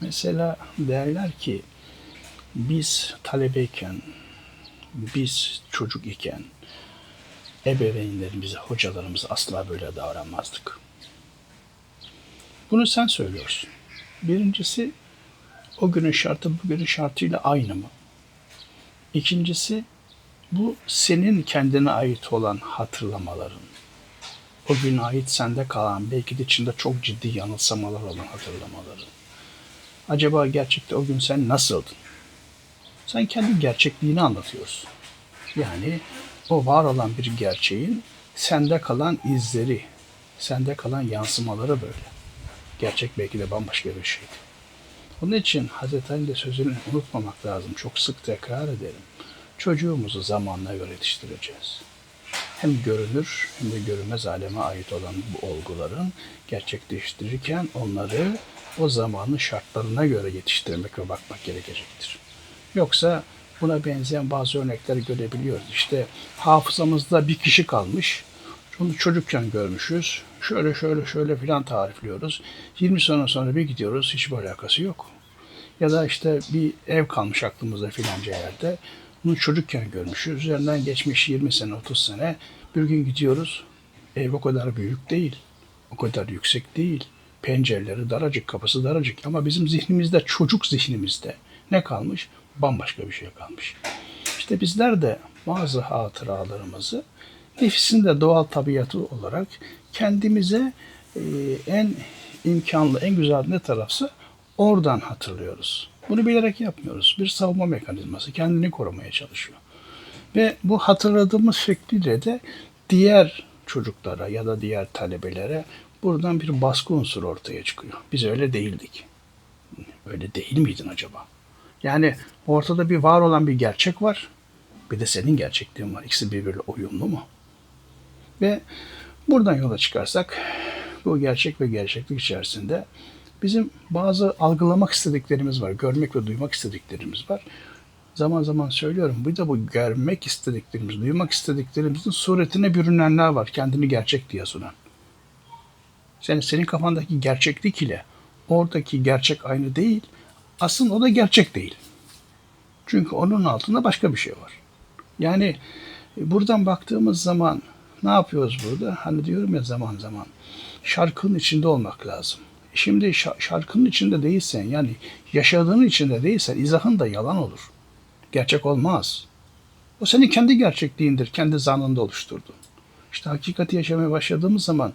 Mesela derler ki biz talebeyken, biz çocuk iken ebeveynlerimize, hocalarımıza asla böyle davranmazdık. Bunu sen söylüyorsun. Birincisi o günün şartı bugünün şartıyla aynı mı? İkincisi bu senin kendine ait olan hatırlamaların. O güne ait sende kalan belki de içinde çok ciddi yanılsamalar olan hatırlamaların. Acaba gerçekte o gün sen nasıldın? Sen kendi gerçekliğini anlatıyorsun. Yani o var olan bir gerçeğin sende kalan izleri, sende kalan yansımaları böyle. Gerçek belki de bambaşka bir şeydi. Onun için Hazreti Ali'nin de sözünü unutmamak lazım. Çok sık tekrar ederim. Çocuğumuzu zamanla göre yetiştireceğiz. Hem görünür hem de görünmez aleme ait olan bu olguların gerçekleştirirken onları o zamanın şartlarına göre yetiştirmek ve bakmak gerekecektir. Yoksa buna benzeyen bazı örnekler görebiliyoruz. İşte hafızamızda bir kişi kalmış. Onu çocukken görmüşüz. Şöyle şöyle şöyle filan tarifliyoruz. 20 sene sonra bir gidiyoruz. Hiçbir alakası yok. Ya da işte bir ev kalmış aklımızda filanca yerde. Bunu çocukken görmüşüz. Üzerinden geçmiş 20 sene, 30 sene. Bir gün gidiyoruz. Ev o kadar büyük değil. O kadar yüksek değil. Pencereleri daracık, kapısı daracık. Ama bizim zihnimizde, çocuk zihnimizde ne kalmış? Bambaşka bir şey kalmış. İşte bizler de bazı hatıralarımızı nefsin de doğal tabiatı olarak kendimize e, en imkanlı, en güzel ne tarafsa oradan hatırlıyoruz. Bunu bilerek yapmıyoruz. Bir savunma mekanizması. Kendini korumaya çalışıyor. Ve bu hatırladığımız şekliyle de diğer çocuklara ya da diğer talebelere buradan bir baskı unsuru ortaya çıkıyor. Biz öyle değildik. Öyle değil miydin acaba? Yani ortada bir var olan bir gerçek var. Bir de senin gerçekliğin var. İkisi birbiriyle uyumlu mu? Ve buradan yola çıkarsak bu gerçek ve gerçeklik içerisinde bizim bazı algılamak istediklerimiz var. Görmek ve duymak istediklerimiz var. Zaman zaman söylüyorum. Bir de bu görmek istediklerimiz, duymak istediklerimizin suretine bürünenler var. Kendini gerçek diye sunan. Yani senin kafandaki gerçeklik ile oradaki gerçek aynı değil. Aslında o da gerçek değil. Çünkü onun altında başka bir şey var. Yani buradan baktığımız zaman ne yapıyoruz burada? Hani diyorum ya zaman zaman şarkının içinde olmak lazım. Şimdi şarkının içinde değilsen yani yaşadığın içinde değilsen izahın da yalan olur. Gerçek olmaz. O senin kendi gerçekliğindir. Kendi zanında oluşturdun. İşte hakikati yaşamaya başladığımız zaman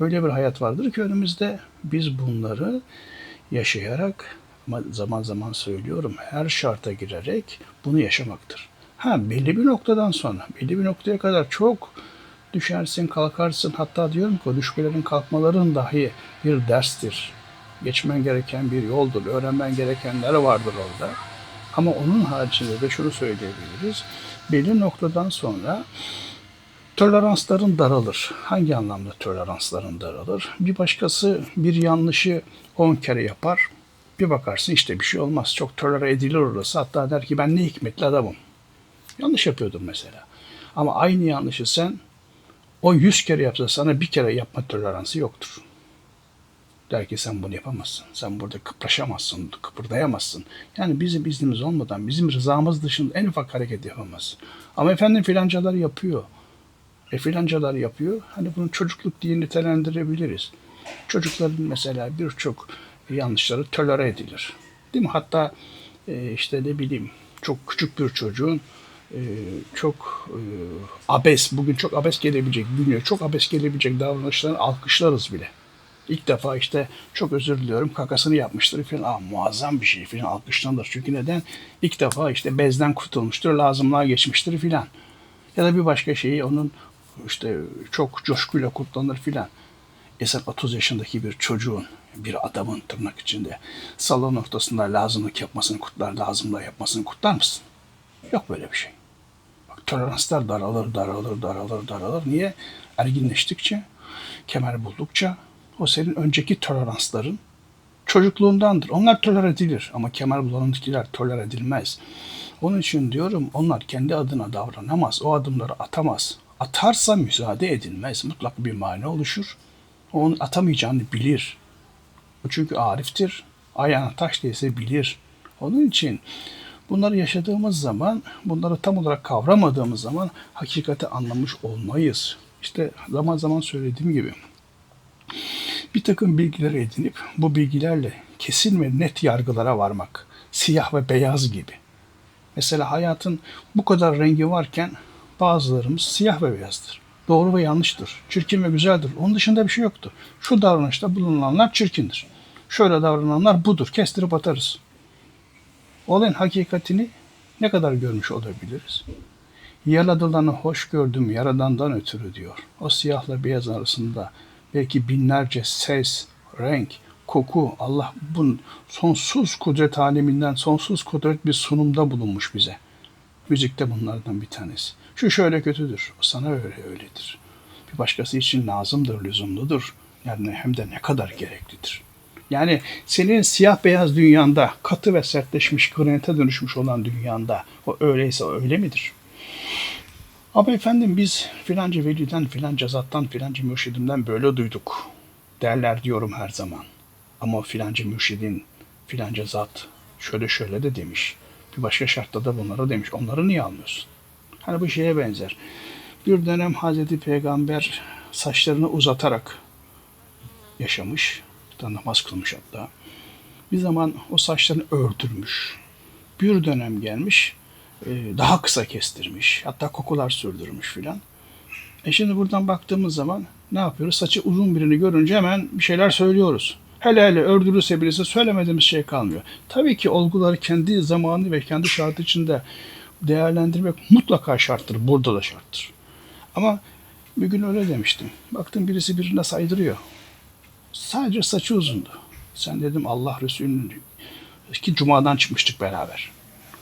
öyle bir hayat vardır ki önümüzde biz bunları yaşayarak ama zaman zaman söylüyorum her şarta girerek bunu yaşamaktır. Ha belli bir noktadan sonra belli bir noktaya kadar çok düşersin kalkarsın hatta diyorum ki o düşmelerin kalkmaların dahi bir derstir. Geçmen gereken bir yoldur. Öğrenmen gerekenler vardır orada. Ama onun haricinde de şunu söyleyebiliriz. Belli noktadan sonra toleransların daralır. Hangi anlamda toleransların daralır? Bir başkası bir yanlışı 10 kere yapar. Bir bakarsın işte bir şey olmaz. Çok tolere edilir orası. Hatta der ki ben ne hikmetli adamım. Yanlış yapıyordum mesela. Ama aynı yanlışı sen o yüz kere yapsa sana bir kere yapma toleransı yoktur. Der ki sen bunu yapamazsın. Sen burada kıpraşamazsın, kıpırdayamazsın. Yani bizim iznimiz olmadan, bizim rızamız dışında en ufak hareket yapamazsın. Ama efendim filancalar yapıyor. E filancalar yapıyor. Hani bunu çocukluk diye nitelendirebiliriz. Çocukların mesela birçok yanlışları tolere edilir. Değil mi? Hatta e, işte ne bileyim çok küçük bir çocuğun e, çok e, abes, bugün çok abes gelebilecek, bugün çok abes gelebilecek davranışlarını alkışlarız bile. İlk defa işte çok özür diliyorum kakasını yapmıştır falan. Aa, muazzam bir şey falan alkışlanır. Çünkü neden? İlk defa işte bezden kurtulmuştur, lazımlığa geçmiştir filan. Ya da bir başka şeyi onun işte çok coşkuyla kutlanır filan. Eser 30 yaşındaki bir çocuğun, bir adamın tırnak içinde salon ortasında lazımlık yapmasını kutlar, lazımlığa yapmasını kutlar mısın? Yok böyle bir şey. Bak toleranslar daralır, daralır, daralır, daralır. Niye? Erginleştikçe, kemer buldukça o senin önceki toleransların çocukluğundandır. Onlar toler edilir ama kemer bulanındakiler toler edilmez. Onun için diyorum onlar kendi adına davranamaz. O adımları atamaz. Atarsa müsaade edilmez. Mutlak bir mani oluşur. Onun atamayacağını bilir. O çünkü ariftir. Ayağına taş değse bilir. Onun için bunları yaşadığımız zaman, bunları tam olarak kavramadığımız zaman hakikati anlamış olmayız. İşte zaman zaman söylediğim gibi bir takım bilgiler edinip bu bilgilerle kesin ve net yargılara varmak. Siyah ve beyaz gibi. Mesela hayatın bu kadar rengi varken bazılarımız siyah ve beyazdır. Doğru ve yanlıştır. Çirkin ve güzeldir. Onun dışında bir şey yoktur. Şu davranışta bulunanlar çirkindir. Şöyle davrananlar budur. Kestirip atarız. Olayın hakikatini ne kadar görmüş olabiliriz? Yaradılanı hoş gördüm yaradandan ötürü diyor. O siyahla beyaz arasında belki binlerce ses, renk, koku Allah bunun sonsuz kudret aleminden sonsuz kudret bir sunumda bulunmuş bize. Müzikte bunlardan bir tanesi. Şu şöyle kötüdür. O sana öyle öyledir. Bir başkası için lazımdır, lüzumludur. Yani hem de ne kadar gereklidir. Yani senin siyah beyaz dünyanda, katı ve sertleşmiş, granite dönüşmüş olan dünyanda o öyleyse o öyle midir? Ama efendim biz filanca veliden, filanca zattan, filanca mürşidimden böyle duyduk. Derler diyorum her zaman. Ama filanca mürşidin, filanca zat şöyle şöyle de demiş. Bir başka şartta da bunları demiş. Onları niye almıyorsun? Hani bu şeye benzer. Bir dönem Hazreti Peygamber saçlarını uzatarak yaşamış. Tane namaz kılmış hatta. Bir zaman o saçlarını ördürmüş. Bir dönem gelmiş e, daha kısa kestirmiş. Hatta kokular sürdürmüş filan. E şimdi buradan baktığımız zaman ne yapıyoruz? Saçı uzun birini görünce hemen bir şeyler söylüyoruz. Hele hele ördürürse birisi söylemediğimiz şey kalmıyor. Tabii ki olguları kendi zamanı ve kendi şartı içinde değerlendirmek mutlaka şarttır. Burada da şarttır. Ama bir gün öyle demiştim. Baktım birisi birine saydırıyor. Sadece saçı uzundu. Sen dedim Allah Resulü'nün ki cumadan çıkmıştık beraber.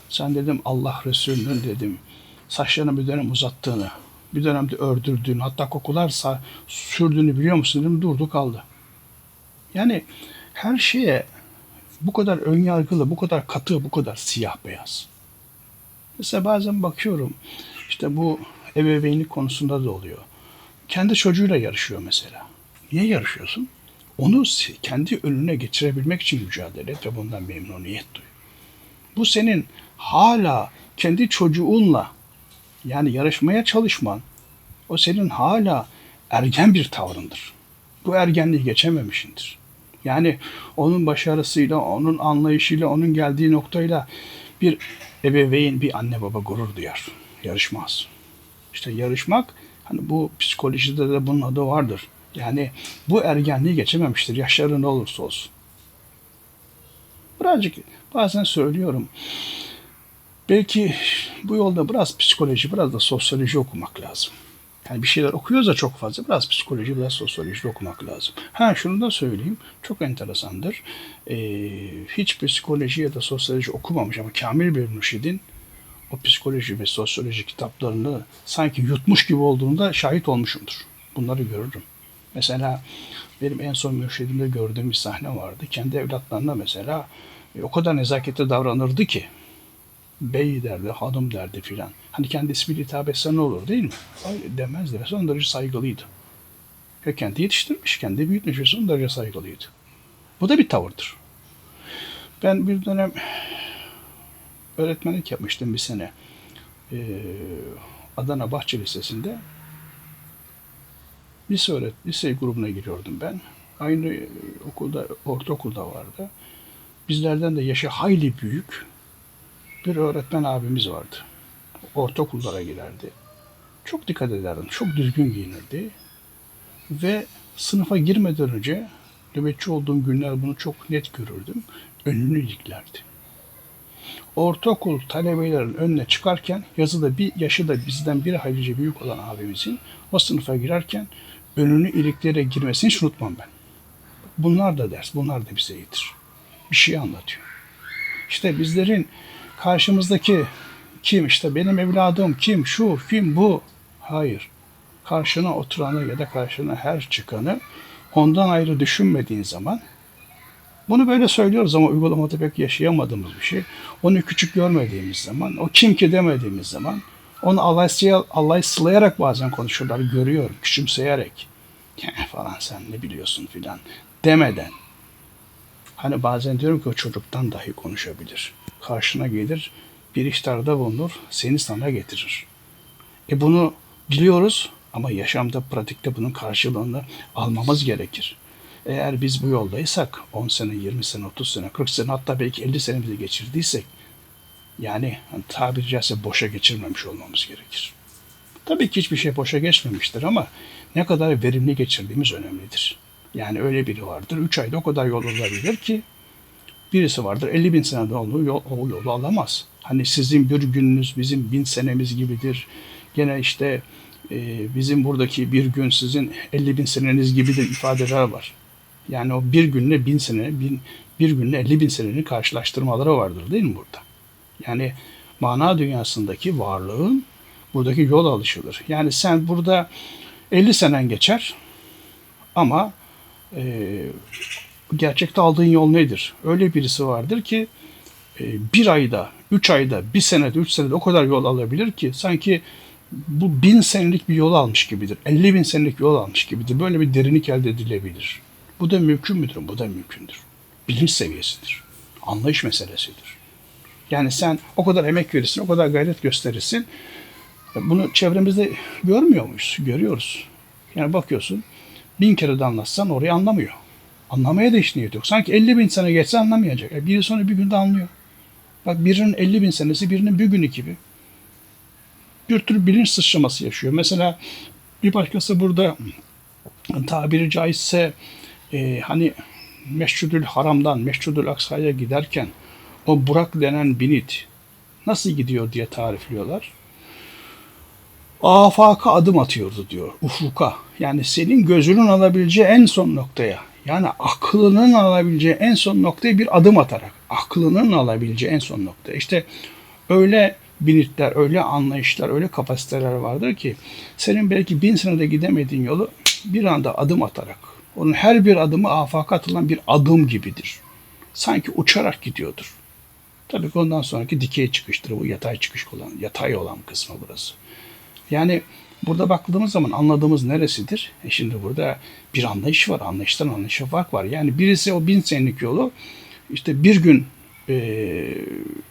Sen dedim Allah Resulü'nün dedim saçlarını bir dönem uzattığını, bir dönemde ördürdüğünü, hatta kokular sürdüğünü biliyor musun dedim durdu kaldı. Yani her şeye bu kadar ön yargılı, bu kadar katı, bu kadar siyah beyaz. Mesela bazen bakıyorum işte bu ebeveynlik konusunda da oluyor. Kendi çocuğuyla yarışıyor mesela. Niye yarışıyorsun? Onu kendi önüne getirebilmek için mücadele et ve bundan memnuniyet duy. Bu senin hala kendi çocuğunla yani yarışmaya çalışman o senin hala ergen bir tavrındır. Bu ergenliği geçememişindir. Yani onun başarısıyla, onun anlayışıyla, onun geldiği noktayla bir ebeveyn, bir anne baba gurur duyar. Yarışmaz. İşte yarışmak, hani bu psikolojide de bunun adı vardır. Yani bu ergenliği geçememiştir. Yaşları ne olursa olsun. Birazcık bazen söylüyorum. Belki bu yolda biraz psikoloji, biraz da sosyoloji okumak lazım. Yani bir şeyler okuyoruz da çok fazla. Biraz psikoloji, biraz sosyoloji okumak lazım. Ha şunu da söyleyeyim. Çok enteresandır. Ee, hiç psikoloji ya da sosyoloji okumamış ama kamil bir mürşidin o psikoloji ve sosyoloji kitaplarını sanki yutmuş gibi olduğunda şahit olmuşumdur. Bunları görürüm. Mesela benim en son mürşidimde gördüğüm bir sahne vardı. Kendi evlatlarına mesela e, o kadar nezaketli davranırdı ki bey derdi, hanım derdi filan. Hani kendi ismiyle hitap etse ne olur değil mi? Öyle demezdi ve son derece saygılıydı. Ve kendi yetiştirmiş, kendi büyütmüş ve son derece saygılıydı. Bu da bir tavırdır. Ben bir dönem öğretmenlik yapmıştım bir sene. Ee, Adana Bahçe Lisesi'nde lise öğret lise grubuna giriyordum ben. Aynı okulda, ortaokulda vardı. Bizlerden de yaşı hayli büyük bir öğretmen abimiz vardı. Ortaokullara girerdi. Çok dikkat ederdim. Çok düzgün giyinirdi. Ve sınıfa girmeden önce nöbetçi olduğum günler bunu çok net görürdüm. Önünü iliklerdi. Ortaokul talebelerin önüne çıkarken yazıda bir yaşı da bizden bir haylice büyük olan abimizin o sınıfa girerken önünü ilikleyerek girmesini hiç unutmam ben. Bunlar da ders, bunlar da bize eğitir. Bir şey anlatıyor. İşte bizlerin karşımızdaki kim işte benim evladım kim şu kim bu hayır karşına oturanı ya da karşına her çıkanı ondan ayrı düşünmediğin zaman bunu böyle söylüyoruz ama uygulamada pek yaşayamadığımız bir şey. Onu küçük görmediğimiz zaman, o kim ki demediğimiz zaman onu alayslayarak bazen konuşuyorlar, görüyorum, küçümseyerek. falan sen ne biliyorsun filan demeden Hani bazen diyorum ki o çocuktan dahi konuşabilir. Karşına gelir, bir ihtarda bulunur, seni sana getirir. E bunu biliyoruz ama yaşamda, pratikte bunun karşılığını almamız gerekir. Eğer biz bu yoldaysak 10 sene, 20 sene, 30 sene, 40 sene hatta belki 50 senemizi geçirdiysek yani tabiri caizse boşa geçirmemiş olmamız gerekir. Tabii ki hiçbir şey boşa geçmemiştir ama ne kadar verimli geçirdiğimiz önemlidir. Yani öyle biri vardır. 3 ayda o kadar yol olabilir ki birisi vardır 50 bin seneden olduğu yol, o yolu alamaz. Hani sizin bir gününüz bizim bin senemiz gibidir. Gene işte e, bizim buradaki bir gün sizin 50 bin seneniz gibidir ifadeler var. Yani o bir günle bin sene, bin, bir günle 50 bin senenin karşılaştırmaları vardır değil mi burada? Yani mana dünyasındaki varlığın buradaki yol alışıdır. Yani sen burada 50 senen geçer ama e, gerçekte aldığın yol nedir? Öyle birisi vardır ki e, bir ayda, üç ayda, bir senede, üç senede o kadar yol alabilir ki sanki bu bin senelik bir yol almış gibidir. 50 bin senelik yol almış gibidir. Böyle bir derinlik elde edilebilir. Bu da mümkün müdür? Bu da mümkündür. Bilinç seviyesidir. Anlayış meselesidir. Yani sen o kadar emek verirsin, o kadar gayret gösterirsin. Bunu çevremizde görmüyor muyuz? Görüyoruz. Yani bakıyorsun bin kere de anlatsan orayı anlamıyor. Anlamaya da hiç niyet yok. Sanki 50 bin sene geçse anlamayacak. E biri sonra bir günde anlıyor. Bak birinin 50 bin senesi birinin bir günü gibi. Bir tür bilinç sıçraması yaşıyor. Mesela bir başkası burada tabiri caizse e, hani Meşhudül Haram'dan Meşhudül Aksa'ya giderken o Burak denen binit nasıl gidiyor diye tarifliyorlar. Afaka adım atıyordu diyor. Ufuka. Yani senin gözünün alabileceği en son noktaya. Yani aklının alabileceği en son noktaya bir adım atarak. Aklının alabileceği en son noktaya. İşte öyle binitler, öyle anlayışlar, öyle kapasiteler vardır ki senin belki bin senede gidemediğin yolu bir anda adım atarak. Onun her bir adımı afaka atılan bir adım gibidir. Sanki uçarak gidiyordur. Tabii ki ondan sonraki dikey çıkıştır. Bu yatay çıkış olan, yatay olan kısmı burası. Yani burada baktığımız zaman anladığımız neresidir? E şimdi burada bir anlayış var. Anlayıştan anlayışa fark var. Yani birisi o bin senelik yolu işte bir gün e,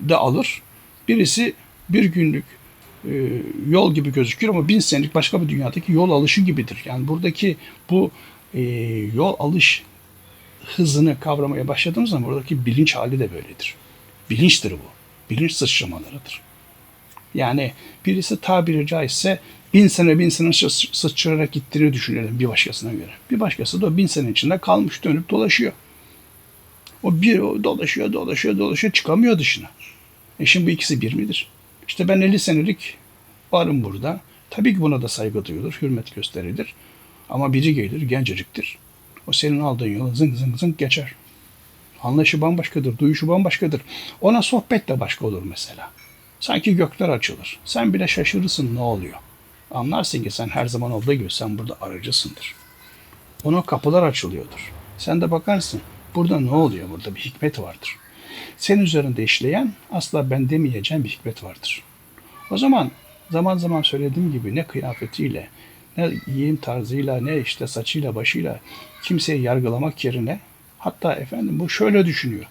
de alır. Birisi bir günlük e, yol gibi gözükür ama bin senelik başka bir dünyadaki yol alışı gibidir. Yani buradaki bu e, yol alış hızını kavramaya başladığımız zaman buradaki bilinç hali de böyledir. Bilinçtir bu. Bilinç sıçramalarıdır. Yani birisi tabiri caizse bin sene bin sene sıçrayarak gittiğini düşünelim bir başkasına göre. Bir başkası da o bin sene içinde kalmış dönüp dolaşıyor. O bir o dolaşıyor dolaşıyor dolaşıyor çıkamıyor dışına. E şimdi bu ikisi bir midir? İşte ben 50 senelik varım burada. Tabii ki buna da saygı duyulur, hürmet gösterilir. Ama biri gelir, genceciktir. O senin aldığın yolu zınk zınk zınk geçer. Anlayışı bambaşkadır, duyuşu bambaşkadır. Ona sohbet de başka olur mesela. Sanki gökler açılır. Sen bile şaşırırsın ne oluyor. Anlarsın ki sen her zaman olduğu gibi sen burada aracısındır. Ona kapılar açılıyordur. Sen de bakarsın burada ne oluyor? Burada bir hikmet vardır. Senin üzerinde işleyen asla ben demeyeceğim bir hikmet vardır. O zaman zaman zaman söylediğim gibi ne kıyafetiyle, ne giyim tarzıyla, ne işte saçıyla, başıyla kimseyi yargılamak yerine hatta efendim bu şöyle düşünüyor,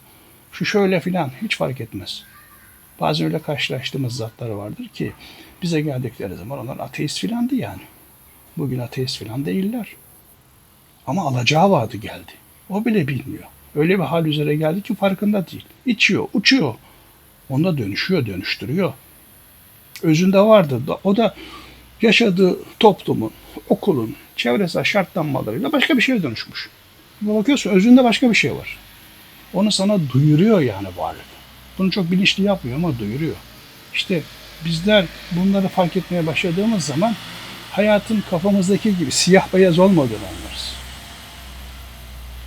şu şöyle filan hiç fark etmez. Bazen öyle karşılaştığımız zatlar vardır ki bize geldikleri zaman onlar ateist filandı yani. Bugün ateist filan değiller. Ama alacağı vardı geldi. O bile bilmiyor. Öyle bir hal üzere geldi ki farkında değil. İçiyor, uçuyor. Onda dönüşüyor, dönüştürüyor. Özünde vardı. O da yaşadığı toplumun, okulun, çevresel şartlanmalarıyla başka bir şeye dönüşmüş. Bakıyorsun özünde başka bir şey var. Onu sana duyuruyor yani varlık. Bunu çok bilinçli yapmıyor ama duyuruyor. İşte bizler bunları fark etmeye başladığımız zaman hayatın kafamızdaki gibi siyah beyaz olmadığını anlarız.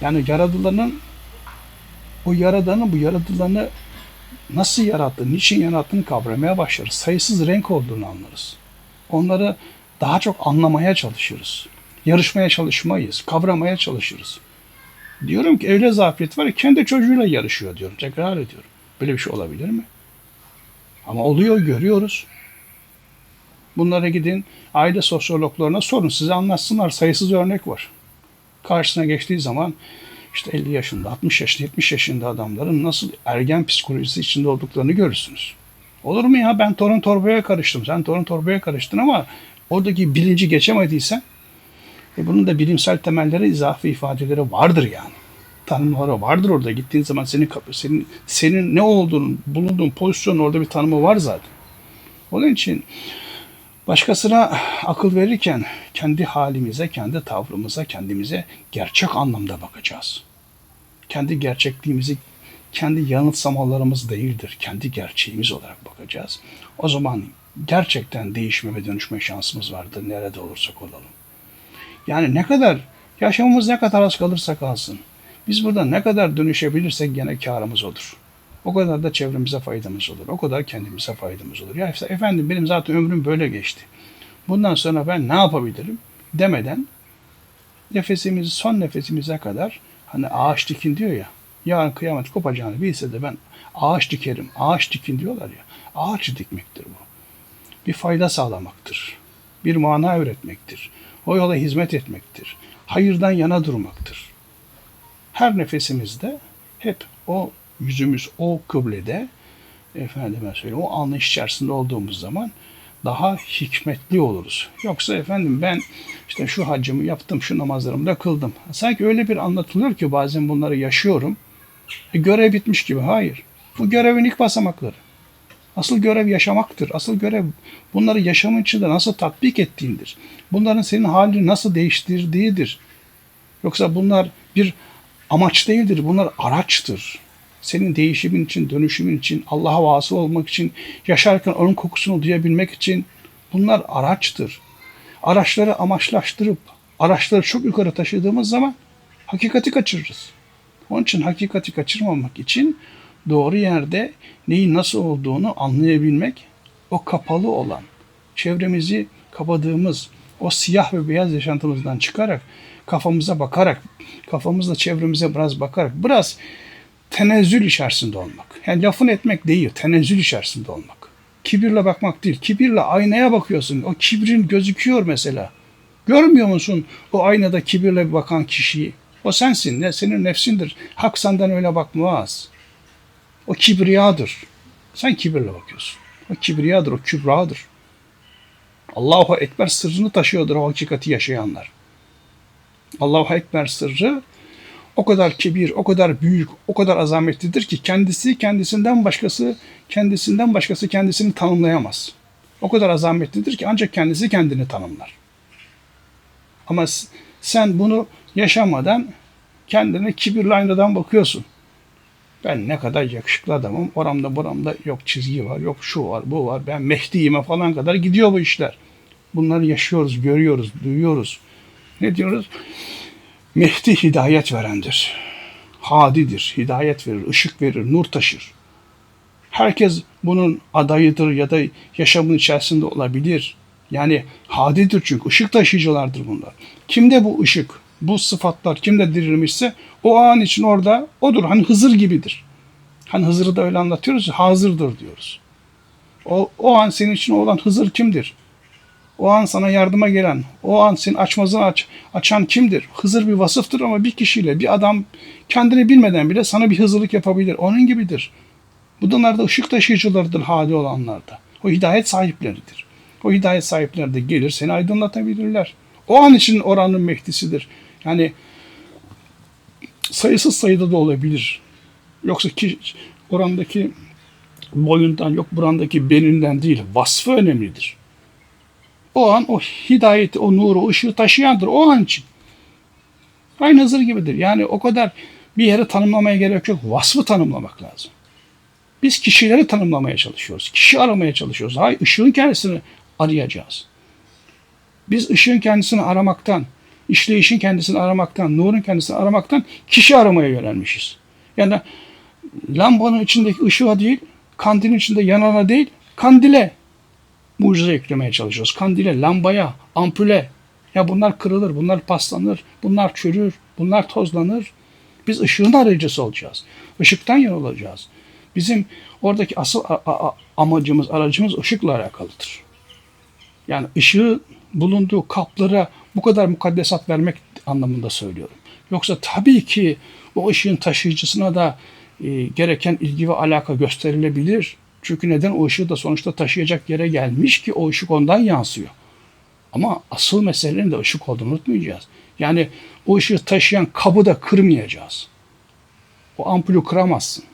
Yani yaradılanın o yaradanın bu yaratılanı nasıl yarattı, niçin yarattığını kavramaya başlarız. Sayısız renk olduğunu anlarız. Onları daha çok anlamaya çalışırız. Yarışmaya çalışmayız, kavramaya çalışırız. Diyorum ki evde zafiyet var ya kendi çocuğuyla yarışıyor diyorum. Tekrar ediyorum. Böyle bir şey olabilir mi? Ama oluyor, görüyoruz. Bunlara gidin, aile sosyologlarına sorun, size anlatsınlar. Sayısız örnek var. Karşısına geçtiği zaman işte 50 yaşında, 60 yaşında, 70 yaşında adamların nasıl ergen psikolojisi içinde olduklarını görürsünüz. Olur mu ya ben torun torbaya karıştım, sen torun torbaya karıştın ama oradaki bilinci geçemediysen e bunun da bilimsel temelleri, izafi ifadeleri vardır yani. Tanımları vardır orada. Gittiğin zaman senin senin senin ne olduğunu, bulunduğun pozisyonun orada bir tanımı var zaten. Onun için başkasına akıl verirken kendi halimize, kendi tavrımıza, kendimize gerçek anlamda bakacağız. Kendi gerçekliğimizi kendi yanılsamalarımız değildir. Kendi gerçeğimiz olarak bakacağız. O zaman gerçekten değişme ve dönüşme şansımız vardır nerede olursak olalım. Yani ne kadar yaşamımız ne kadar az kalırsa kalsın. Biz burada ne kadar dönüşebilirsek gene karımız olur. O kadar da çevremize faydamız olur. O kadar kendimize faydamız olur. Ya efendim benim zaten ömrüm böyle geçti. Bundan sonra ben ne yapabilirim demeden nefesimiz son nefesimize kadar hani ağaç dikin diyor ya yarın kıyamet kopacağını bilse de ben ağaç dikerim. Ağaç dikin diyorlar ya. Ağaç dikmektir bu. Bir fayda sağlamaktır. Bir mana üretmektir. O yola hizmet etmektir. Hayırdan yana durmaktır. Her nefesimizde hep o yüzümüz o kıblede efendime söyleyeyim o anlayış içerisinde olduğumuz zaman daha hikmetli oluruz. Yoksa efendim ben işte şu hacımı yaptım, şu namazlarımı da kıldım. Sanki öyle bir anlatılıyor ki bazen bunları yaşıyorum. E, görev bitmiş gibi. Hayır. Bu görevin ilk basamakları. Asıl görev yaşamaktır. Asıl görev bunları yaşamın içinde nasıl tatbik ettiğindir. Bunların senin halini nasıl değiştirdiğidir. Yoksa bunlar bir amaç değildir. Bunlar araçtır. Senin değişimin için, dönüşümün için, Allah'a vasıl olmak için, yaşarken onun kokusunu duyabilmek için bunlar araçtır. Araçları amaçlaştırıp araçları çok yukarı taşıdığımız zaman hakikati kaçırırız. Onun için hakikati kaçırmamak için doğru yerde neyin nasıl olduğunu anlayabilmek, o kapalı olan, çevremizi kapadığımız o siyah ve beyaz yaşantımızdan çıkarak, kafamıza bakarak, kafamızla çevremize biraz bakarak, biraz tenezzül içerisinde olmak. Yani lafın etmek değil, tenezzül içerisinde olmak. Kibirle bakmak değil, kibirle aynaya bakıyorsun. O kibrin gözüküyor mesela. Görmüyor musun o aynada kibirle bakan kişiyi? O sensin, ne senin nefsindir. Hak senden öyle bakmaz. O kibriyadır. Sen kibirle bakıyorsun. O kibriyadır, o kübradır. Allahu Ekber sırrını taşıyordur o hakikati yaşayanlar. Allahu Ekber sırrı o kadar kibir, o kadar büyük, o kadar azametlidir ki kendisi kendisinden başkası kendisinden başkası kendisini tanımlayamaz. O kadar azametlidir ki ancak kendisi kendini tanımlar. Ama sen bunu yaşamadan kendine kibirli aynadan bakıyorsun. Ben ne kadar yakışıklı adamım. Oramda buramda yok çizgi var, yok şu var, bu var. Ben Mehdi'yime falan kadar gidiyor bu işler. Bunları yaşıyoruz, görüyoruz, duyuyoruz. Ne diyoruz? Mehdi hidayet verendir. Hadidir, hidayet verir, ışık verir, nur taşır. Herkes bunun adayıdır ya da yaşamın içerisinde olabilir. Yani hadidir çünkü ışık taşıyıcılardır bunlar. Kimde bu ışık, bu sıfatlar kimde dirilmişse o an için orada odur. Hani Hızır gibidir. Hani Hızır'ı da öyle anlatıyoruz hazırdır diyoruz. O, o an senin için olan Hızır kimdir? O an sana yardıma gelen, o an senin açmazını aç, açan kimdir? Hızır bir vasıftır ama bir kişiyle, bir adam kendini bilmeden bile sana bir hızırlık yapabilir. Onun gibidir. Bunlar da ışık taşıyıcılarıdır hali olanlarda. O hidayet sahipleridir. O hidayet sahipleri de gelir seni aydınlatabilirler. O an için oranın mehdisidir. Yani sayısız sayıda da olabilir. Yoksa ki orandaki boyundan yok burandaki belinden değil vasfı önemlidir. O an o hidayeti, o nuru, o ışığı taşıyandır o an için. Aynı Hızır gibidir. Yani o kadar bir yere tanımlamaya gerek yok. Vasfı tanımlamak lazım. Biz kişileri tanımlamaya çalışıyoruz. Kişi aramaya çalışıyoruz. Hayır, ışığın kendisini arayacağız. Biz ışığın kendisini aramaktan, işleyişin kendisini aramaktan, nurun kendisini aramaktan kişi aramaya yönelmişiz. Yani lambanın içindeki ışığa değil, kandilin içinde yanana değil, kandile mucize eklemeye çalışıyoruz. Kandile, lambaya, ampule. Ya bunlar kırılır, bunlar paslanır, bunlar çürür, bunlar tozlanır. Biz ışığın arayıcısı olacağız. Işıktan yan olacağız. Bizim oradaki asıl amacımız, aracımız ışıkla alakalıdır. Yani ışığı bulunduğu kaplara bu kadar mukaddesat vermek anlamında söylüyorum. Yoksa tabii ki o ışığın taşıyıcısına da e, gereken ilgi ve alaka gösterilebilir. Çünkü neden o ışığı da sonuçta taşıyacak yere gelmiş ki o ışık ondan yansıyor. Ama asıl meselenin de ışık olduğunu unutmayacağız. Yani o ışığı taşıyan kabı da kırmayacağız. O ampulü kıramazsın.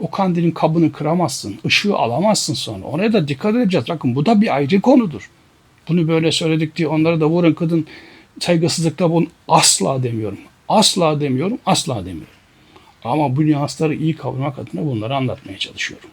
O kandilin kabını kıramazsın. Işığı alamazsın sonra. Oraya da dikkat edeceğiz. Bakın bu da bir ayrı konudur. Bunu böyle söyledik diye onlara da vurun kıdın saygısızlıkta bunu asla demiyorum. Asla demiyorum, asla demiyorum. Ama bu nüansları iyi kavramak adına bunları anlatmaya çalışıyorum.